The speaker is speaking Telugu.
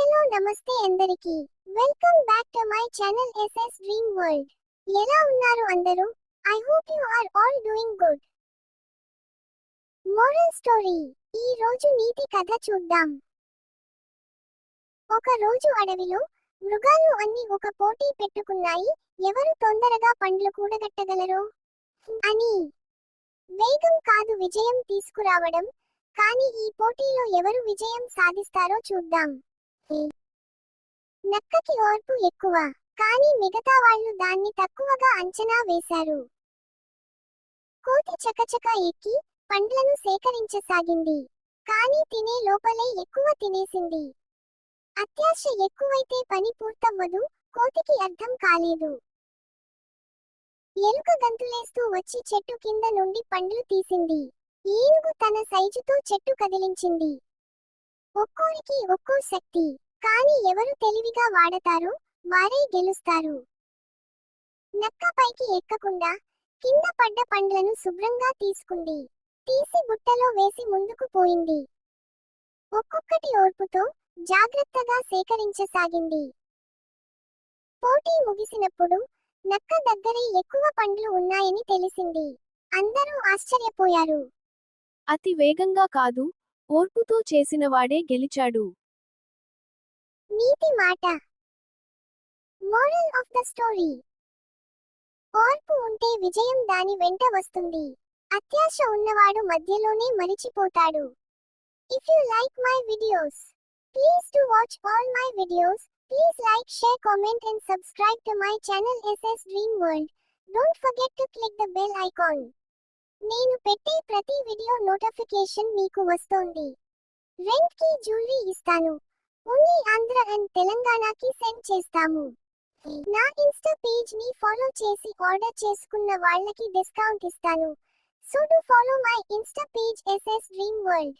హలో నమస్తే అందరికి. Welcome back to my channel SS dream world ఎలా ఉన్నారు అందరూ? I hope you are all doing good moral story ఈ రోజు నీతి కథ చూద్దాం. ఒక రోజు అడవిలో మృగాలు అన్ని ఒక పోటీ పెట్టుకున్నాయి. ఎవరు తొందరగా పండ్లు కూడగట్టగలరు? అని. వేగం కాదు విజయం తీసుకురావడం. కానీ ఈ పోటీలో ఎవరు విజయం సాధిస్తారో చూద్దాం. నక్కకి ఓర్పు ఎక్కువ కానీ మిగతా వాళ్ళు దాన్ని తక్కువగా అంచనా వేశారు. కోతి చకచక ఎక్కి పండ్లను సేకరించసాగింది కానీ తినే లోపలే ఎక్కువ తినేసింది. అత్యాశ ఎక్కువైతే పని పూర్తవ్వదు కోతికి అర్థం కాలేదు. ఎలుక గంతులేస్తూ వచ్చి చెట్టు కింద నుండి పండ్లు తీసింది. ఏనుగు తన సైజుతో చెట్టు కదిలించింది. ఒక్కోరికి ఒక్కో శక్తి. కానీ ఎవరు తెలివిగా వాడతారో? వారే గెలుస్తారు. నక్క పైకి ఎక్కకుండా కింద పడ్డ పండ్లను శుభ్రంగా తీసుకుంది. తీసి బుట్టలో వేసి ముందుకు పోయింది. ఒక్కొక్కటి ఓర్పుతో జాగ్రత్తగా సేకరించసాగింది. పోటీ ముగిసినప్పుడు నక్క దగ్గరే ఎక్కువ పండ్లు ఉన్నాయని తెలిసింది. అందరూ ఆశ్చర్యపోయారు. అతి వేగంగా కాదు ఓర్పుతో చేసినవాడే గెలిచాడు. నీతి మాట. మోరల్ ఆఫ్ ద స్టోరీ ఓర్పు ఉంటే విజయం దాని వెంట వస్తుంది. అత్యాశ ఉన్నవాడు మధ్యలోనే మరిచిపోతాడు. If you like my videos please to watch all my videos please like share comment and subscribe to my channel SS dream world don't forget to click the bell icon నేను పెట్టే ప్రతి వీడియో నోటిఫికేషన్ మీకు వస్తోంది. రెంట్కి జ్యువెలరీ ఇస్తాను. ఓన్లీ ఆంధ్ర అండ్ తెలంగాణకి సెండ్ చేస్తాము. నా ఇన్స్టా పేజ్ని ఫాలో చేసి ఆర్డర్ చేసుకున్న వాళ్ళకి డిస్కౌంట్ ఇస్తాను. So do follow my insta page SS dream world.